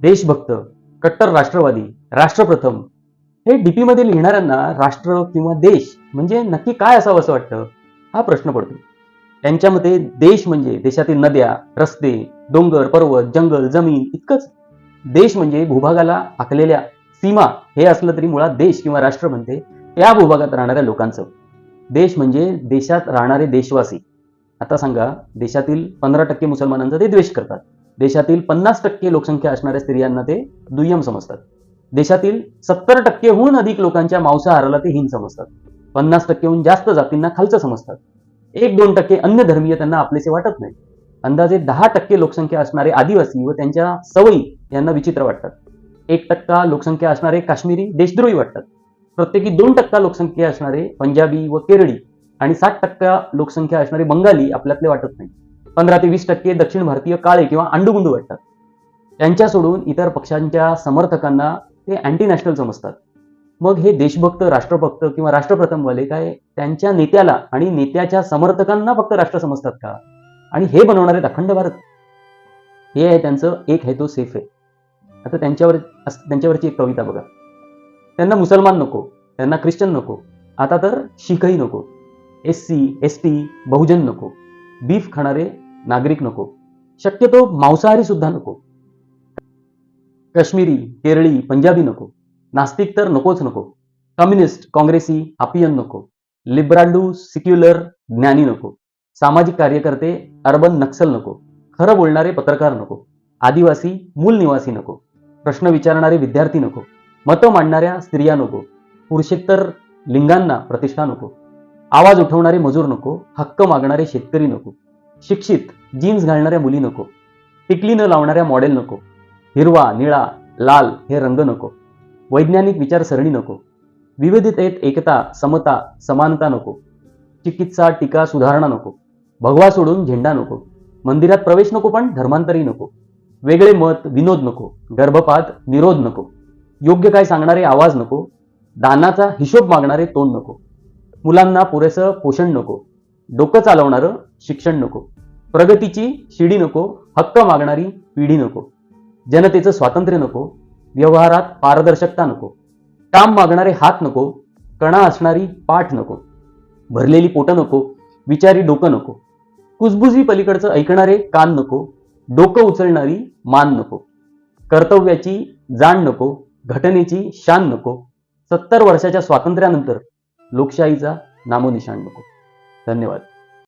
देशभक्त कट्टर राष्ट्रवादी राष्ट्रप्रथम हे डीपी मध्ये लिहिणाऱ्यांना राष्ट्र किंवा देश म्हणजे नक्की काय असावं असं वाटतं? हा प्रश्न पडतो. त्यांच्या मते देश म्हणजे देशातील नद्या रस्ते डोंगर पर्वत जंगल जमीन इतकंच. देश म्हणजे भूभागाला आखलेल्या सीमा हे असलं तरी मुळात देश किंवा राष्ट्र म्हणते त्या भूभागात राहणाऱ्या लोकांचं. देश म्हणजे देशात राहणारे देशवासी. आता सांगा देशातील पंधरा टक्के मुसलमानांचा ते द्वेष करतात. देशातील पन्नास टक्के लोकसंख्या असणाऱ्या स्त्रियांना ते दुय्यम समजतात. देशातील सत्तर टक्केहून अधिक लोकांच्या मांसाहाराला ते हीन समजतात. पन्नास टक्केहून जास्त जातींना खालचं समजतात. एक दोन टक्के अन्य धर्मीय त्यांना आपलेसे वाटत नाही. अंदाजे दहा टक्के लोकसंख्या असणारे आदिवासी व त्यांच्या सवयी यांना विचित्र वाटतात. एक टक्का लोकसंख्या असणारे काश्मीरी देशद्रोही वाटतात. प्रत्येकी दोन टक्का लोकसंख्या असणारे पंजाबी व केरळी आणि साठ टक्का लोकसंख्या असणारे बंगाली आपल्यातले वाटत नाही. पंधरा ते वीस टक्के दक्षिण भारतीय काळे किंवा अंडुगुंडू वाटतात. त्यांच्या सोडून इतर पक्षांच्या समर्थकांना ते अँटी नॅशनल समजतात. मग हे देशभक्त राष्ट्रभक्त किंवा राष्ट्रप्रथमवाले काय त्यांच्या नेत्याला आणि नेत्याच्या समर्थकांना फक्त राष्ट्र समजतात का? आणि हे बनवणारे अखंड भारत. हे आहे त्यांचं एक आहे तो सेफ आहे. आता त्यांच्यावर अस- त्यांच्यावरची एक कविता बघा. त्यांना मुसलमान नको त्यांना ख्रिश्चन नको आता तर शीखही नको. एस सी एस टी बहुजन नको. बीफ खाणारे नागरिक नको. शक्यतो मांसाहारी सुद्धा नको. काश्मीरी केरळी पंजाबी नको. नास्तिक तर नकोच नको. कम्युनिस्ट काँग्रेसी आपियन नको. लिब्रांडू सिक्युलर ज्ञानी नको. सामाजिक कार्यकर्ते अर्बन नक्सल नको. खरं बोलणारे पत्रकार नको. आदिवासी मूल निवासी नको. प्रश्न विचारणारे विद्यार्थी नको. मतं मांडणाऱ्या स्त्रिया नको. पुरुषेतर लिंगांना प्रतिष्ठा नको. आवाज उठवणारे मजूर नको. हक्क मागणारे शेतकरी नको. शिक्षित जीन्स घालणाऱ्या मुली नको. टिकली न लावणाऱ्या मॉडेल नको. हिरवा निळा लाल हे रंग नको. वैज्ञानिक विचारसरणी नको. विविधतेत एकता समता समानता नको. चिकित्सा टीका सुधारणा नको. भगवा सोडून झेंडा नको. मंदिरात प्रवेश नको पण धर्मांतरी नको. वेगळे मत विनोद नको. गर्भपात निरोध नको. योग्य काय सांगणारे आवाज नको. दानाचा हिशोब मागणारे तोंड नको. मुलांना पुरेसं पोषण नको. डोकं चालवणारं शिक्षण नको. प्रगतीची शिडी नको हक्क मागणारी पिढी नको. जनतेचं स्वातंत्र्य नको व्यवहारात पारदर्शकता नको. काम मागणारे हात नको कणा असणारी पाठ नको. भरलेली पोटं नको विचारी डोकं नको. कुजबुजी पलीकडचं ऐकणारे कान नको डोकं उचलणारी मान नको. कर्तव्याची जाण नको घटनेची शान नको. सत्तर वर्षाच्या स्वातंत्र्यानंतर लोकशाहीचा नामोनिशाण नको. धन्यवाद.